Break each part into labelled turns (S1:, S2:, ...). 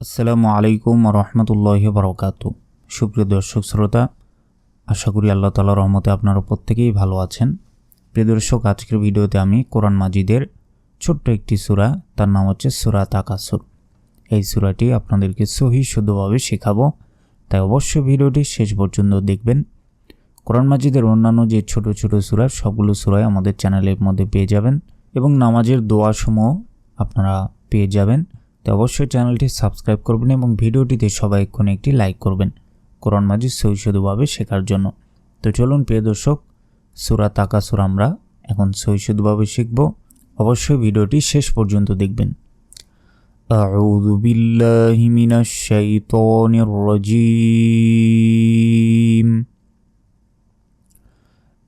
S1: আসসালামু আলাইকুম রহমতুল্লাহ বরকাত সুপ্রিয় দর্শক শ্রোতা, আশা করি আল্লাহ তালা রহমতে আপনারা প্রত্যেকেই ভালো আছেন। প্রিয় দর্শক, আজকের ভিডিওতে আমি কোরআন মাজিদের ছোট্ট একটি সুরা, তার নাম হচ্ছে সুরা তাকাসুর এই সুরাটি আপনাদেরকে সহি শুদ্ধভাবে শেখাবো, তাই অবশ্যই ভিডিওটি শেষ পর্যন্ত দেখবেন। কোরআন মাজিদের অন্যান্য যে ছোট ছোট সুরা, সবগুলো সুরাই আমাদের চ্যানেলের মধ্যে পেয়ে যাবেন এবং নামাজের দোয়াসমূহ আপনারা পেয়ে যাবেন। তো অবশ্যই চ্যানেলটি সাবস্ক্রাইব করবেন এবং ভিডিওটিতে সবাই এক্ষুনি একটি লাইক করবেন কোরআন মাজিদ সৈশুদ্ধভাবে শেখার জন্য তো চলুন প্রিয় দর্শক সুরা তাকাসুর আমরা এখন সৈশুদ্ধভাবে শিখব অবশ্যই ভিডিওটি শেষ পর্যন্ত দেখবেন أعوذ بالله من الشيطان الرجيم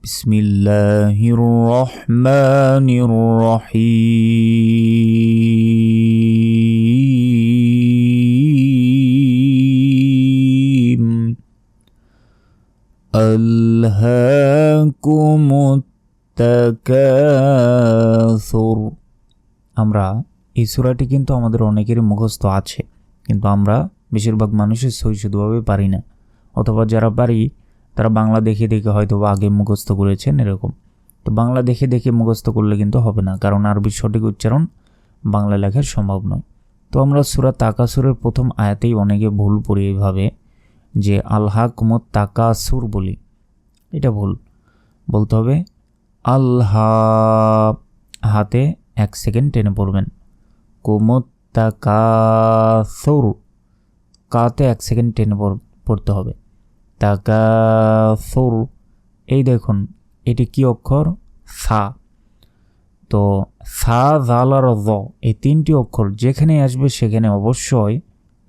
S1: بسم الله الرحمن الرحيم আলহাকুম তাকাসুর আমরা এই সুরাটি কিন্তু আমাদের অনেকেরই মুখস্থ আছে, কিন্তু আমরা বেশিরভাগ মানুষের সৈশদভাবে পারি না। অথবা যারা পারি, তারা বাংলা দেখে দেখে হয়তো আগে মুখস্থ করেছেন এরকম। তো বাংলা দেখে দেখে মুখস্থ করলে কিন্তু হবে না, কারণ আরবির সঠিক উচ্চারণ বাংলা লেখার সম্ভব নয়। তো আমরা সুরা তাকাসুরের প্রথম আয়াতেই অনেকে ভুল পড়ি এইভাবে যে আল্লাহ কুমত তাকাসুর বলি। এটা ভুল। বলতে হবে, আল্লাহ হাতে এক সেকেন্ড টেনে পড়বেন। কুমত তাকাসুর কাতে এক সেকেন্ড টেনে পড়- পড়তে হবে। তাকাসুর, এই দেখুন, এটি কি অক্ষর? সা। তো সা, জাল আর জ, এই তিনটি অক্ষর যেখানে আসবে সেখানে অবশ্যই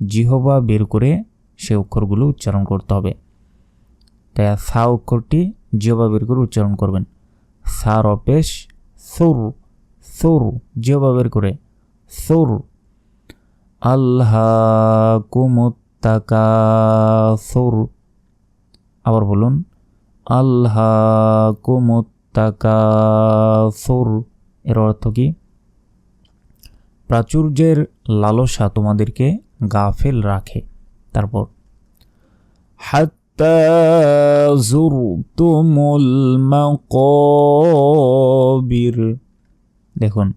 S1: জিহবা বের করে সে অক্ষরগুলো উচ্চারণ করতে হবে। তাই সা অক্ষরটি বের করে উচ্চারণ করবেন। সার অপেশ সুর সুর, জিহবা বের করে, সুর। আল্লাহ কুমুত্তাকাসুর আবার বলুন আল্লাহ কুমুত্তাকাসুর এর অর্থ কি? প্রাচুর্যের লালসা তোমাদেরকে গাফেল রাখে। তারপর মাকাবির দেখুন,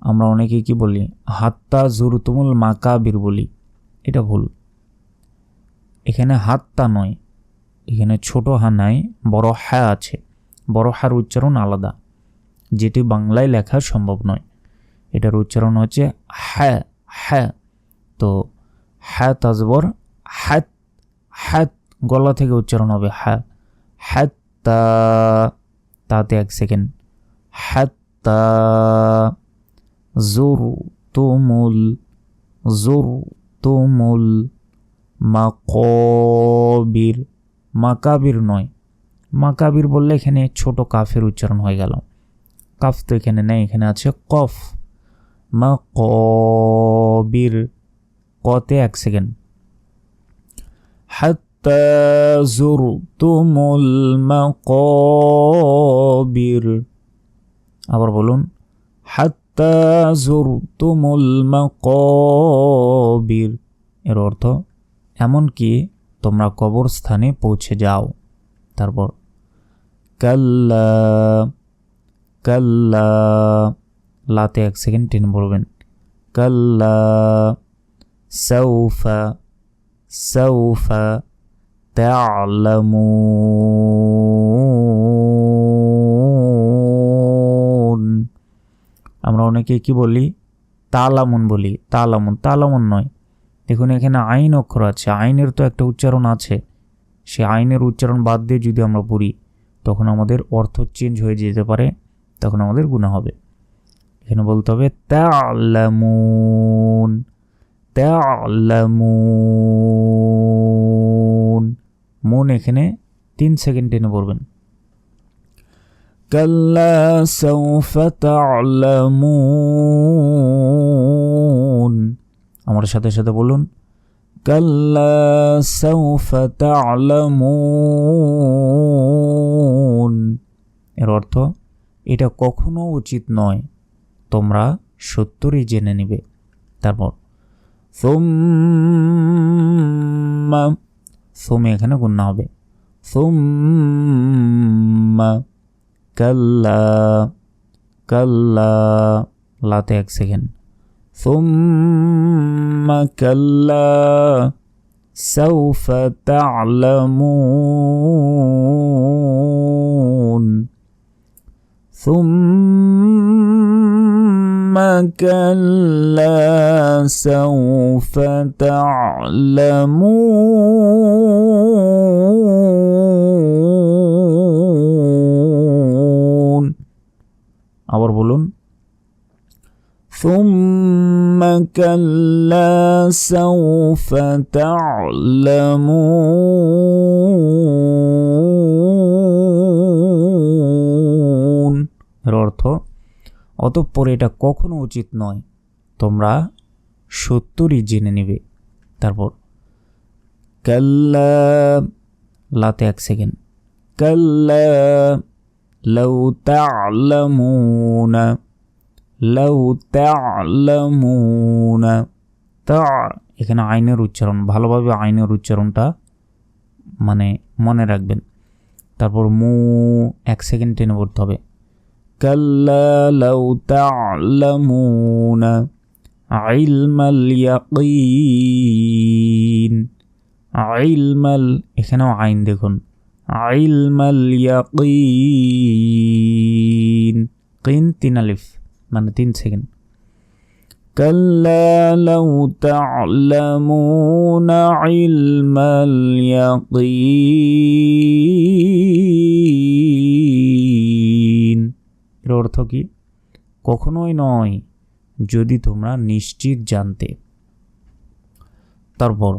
S1: আমরা অনেকে কি বলি? হাত্তা জুরতুমুল মাকাবির বলি, এটা ভুল। এখানে হাত্তা নয়, এখানে ছোট হা নাই, বড় হ্যা আছে। বড় হার উচ্চারণ আলাদা, যেটি বাংলায় লেখা সম্ভব নয়। এটার উচ্চারণ হচ্ছে হ্যাঁ হ্যাঁ। তো হ্যাঁ তাজবর হ্যাত হ্যাত গলা থেকে উচ্চারণ হবে হ্যাঁ হ্যাত তাতে এক সেকেন্ড হ্যাত জোর তুমুল জোর তুমুল, মাকবির, মাকাবির নয়, মাকাবির বললে এখানে ছোট কাফের উচ্চারণ হয়ে গেল, কাফ তো এখানে নেই, এখানে আছে কফ, মাকবির কতে এক সেকেন্ড। হাত্তা জুরতুমুল মাকাবির। আবার বলুন, হাত্তা জুরতুমুল মাকাবির। এর অর্থ, এমনকি তোমরা কবরস্থানে পৌঁছে যাও। তারপর, কাল্লা কাল্লা, লাতে এক সেকেন্ড টেনে বলবেন, কাল্লা সৌফা সৌফা تعلمون আমরা অনেকে কি বলি তালামুন বলি তালামুন তালামুন নয় দেখুন এখানে আইন অক্ষর আছে আইনের তো একটা উচ্চারণ আছে সে আইনের উচ্চারণ বাদ দিয়ে যদি আমরা পড়ি তখন আমাদের অর্থ চেঞ্জ হয়ে যেতে পারে তখন আমাদের গুণা হবে এখানে বলতে হবে তালামুন তালামুন মন এখানে তিন সেকেন্ড টেনে পড়বেন। আমার সাথে সাথে বলুন এর অর্থ, এটা কখনো উচিত নয়, তোমরা সত্যরই জেনে নিবে। তারপর সুম্মা সোমে এখানে গুন্না হবে সুম্মা কাল্লা কাল্লা লাতে এক সেকেন্ড সুম্মা কাল্লা سوف تعلمون ثم كلا سوف تعلمون আবার বলুন ثم كلا سوف تعلمون এর অর্থ অতঃপর এটা কখনো উচিত নয়। তোমরা সত্তরই জেনে নেবে। তারপর, কাল্লা লাতে এক সেকেন্ড, কাল্লা লাউ তা'লামুনা লাউ তা'লামুনা। তা, এখানে আইনের উচ্চারণ, ভালোভাবে আইনের উচ্চারণটা মানে মনে রাখবেন। তারপর মু, এক সেকেন্ড টেনে পড়তে হবে। কাল্লা লাউ তা'লামুনা ইলমাল ইয়াকিন ইলমাল এখানেও আইন দেখুন ইলমাল ইয়াকিন কিন তিন আলিফ মানে তিন সেকেন্ড كلا لو تعلمون علم اليقين অর্থ কি? কখনোই নয়, যদি তোমরা নিশ্চিত জানতে। তারপর,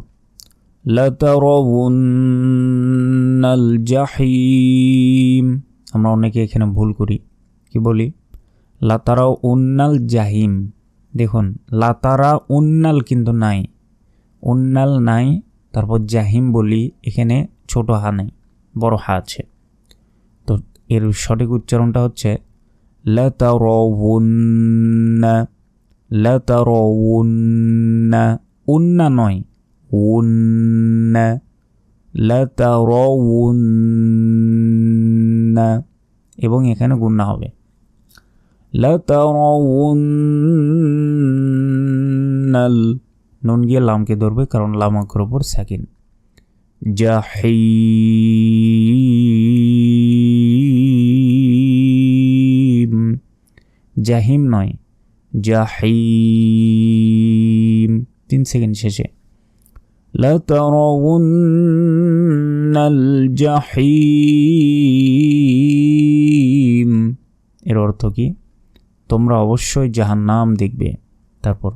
S1: লাতারাউন্নাল জাহিম আমরা অনেকে এখানে ভুল করি। কি বলি? লাতারাও উন্নাল জাহিম দেখুন লাতারা উন্নাল কিন্তু নাই। উন্নাল নাই, তারপর জাহিম বলি, এখানে ছোট হা নেই, বড় হা আছে। তো এর সঠিক উচ্চারণটা হচ্ছে লাতারাউন্না লাতারাউন্না উন্না নয় উন্না লাতারাউন্না এবং এখানে গুন্না হবে। লাতারাউন্নাল নুন গিয়ে লামকে ধরবে কারণ লাম অক্ষর উপর সেকেন্ড জাহিম জাহিম নয়, জাহিম। তিন সেকেন্ড শেষে। জাহিম। এর অর্থ কি? তোমরা অবশ্যই জাহান্নাম দেখবে। তারপর।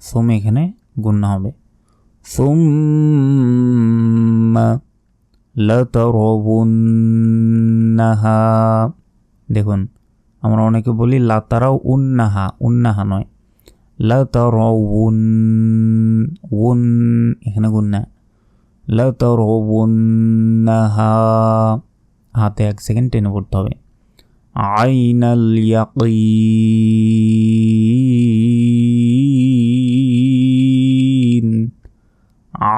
S1: সুম এখানে গুন্না হবে। সুম্মা। লাতারাবুন্নাহা দেখুন, আমরা অনেকে বলি লাতারাও উন্নাহা উন্নাহা নয়। লাতারাউন উন এখানে গুন্না লাতারাবুন্নাহা হাতে এক সেকেন্ড টেনে পড়তে হবে। আইনাল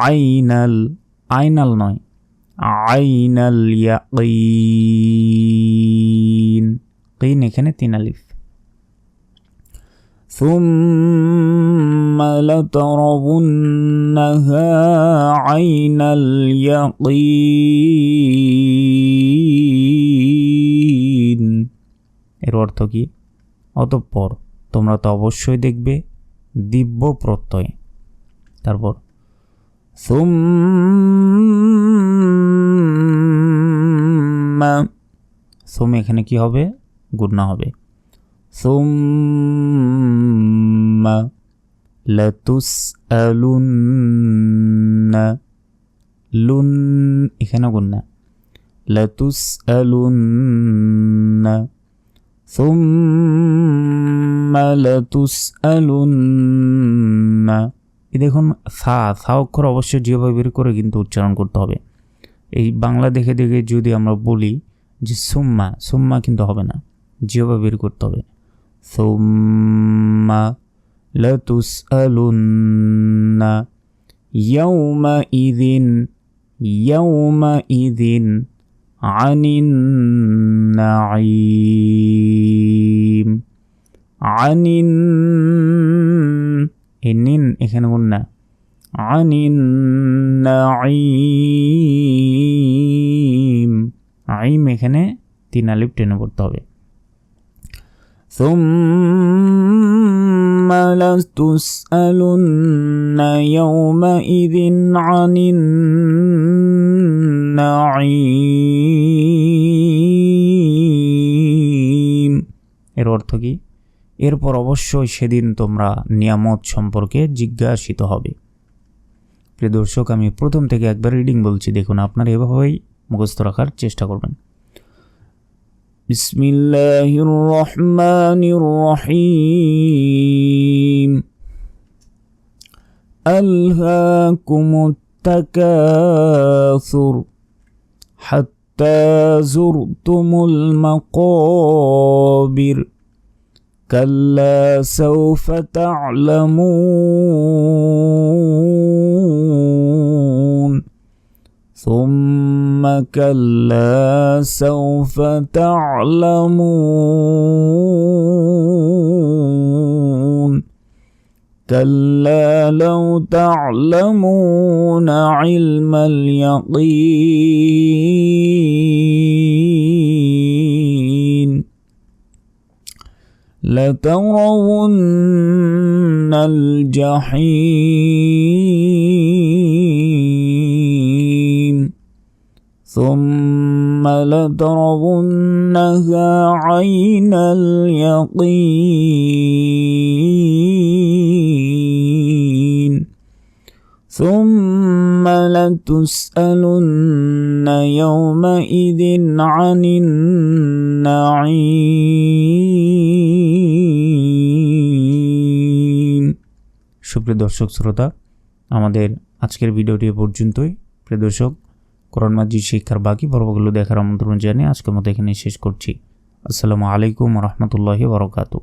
S1: আইনাল আইনাল নয়। আইনাল ইয়াকিন কিন এখানে তিন আলিফ ثم لترونها عين اليقين এর অর্থ কি অতঃপর তোমরা তো অবশ্যই দেখবে দিব্য প্রত্যয় তারপর সুম্মা সোম এখানে কি হবে? গুণনা হবে। সুম্মা লাতুসআলুন্না, লুন এখানে গুণনা লাতুসআলুন্না সুম্মা লাতুসআলুন্না। এই দেখুন, সা সা অক্ষর অবশ্যই যেভাবে বের করে কিন্তু উচ্চারণ করতে হবে। এই বাংলা দেখে দেখে যদি আমরা বলি যে সুম্মা সুম্মা কিন্তু হবে না, জিহবা বের করতে হবে। সোম্মা সুম্মা লাতুসআলুন্না ইয়াউমাইযিন ইদিন আনিন নাঈম। আনিন নিন এখানে গুন্না আনিন নাঈম আইম এখানে তিন আলিফ টেনে পড়তে হবে ثم لتسألن يومئذ عن النعيم এর অর্থ কি এরপর অবশ্যই সেদিন তোমরা নিয়ামত সম্পর্কে জিজ্ঞাসিত হবে প্রিয় দর্শক আমি প্রথম থেকে একবার রিডিং বলছি দেখুন আপনারা এভাবেই মুখস্থ রাখার চেষ্টা করবেন بسم الله الرحمن الرحيم ألهاكم التكاثر حتى زرتم المقابر كلا سوف تعلمون ثم كلا سوف تعلمون كلا لو تعلمون علم اليقين لترون الجحيم ثم لترونها عين اليقين ثم لتسألن يومئذ عن النعيم সুপ্রিয় দর্শক শ্রোতা আমাদের আজকের ভিডিওটি এ পর্যন্তই প্রিয় দর্শক কোরআন মাজিদ শিক্ষার বাকি পর্বগুলো দেখার আমন্ত্রণ জানিয়ে আজকের মতো এখানে শেষ করছি। আসসালামু আলাইকুম রহমতুল্লাহি বরকাতু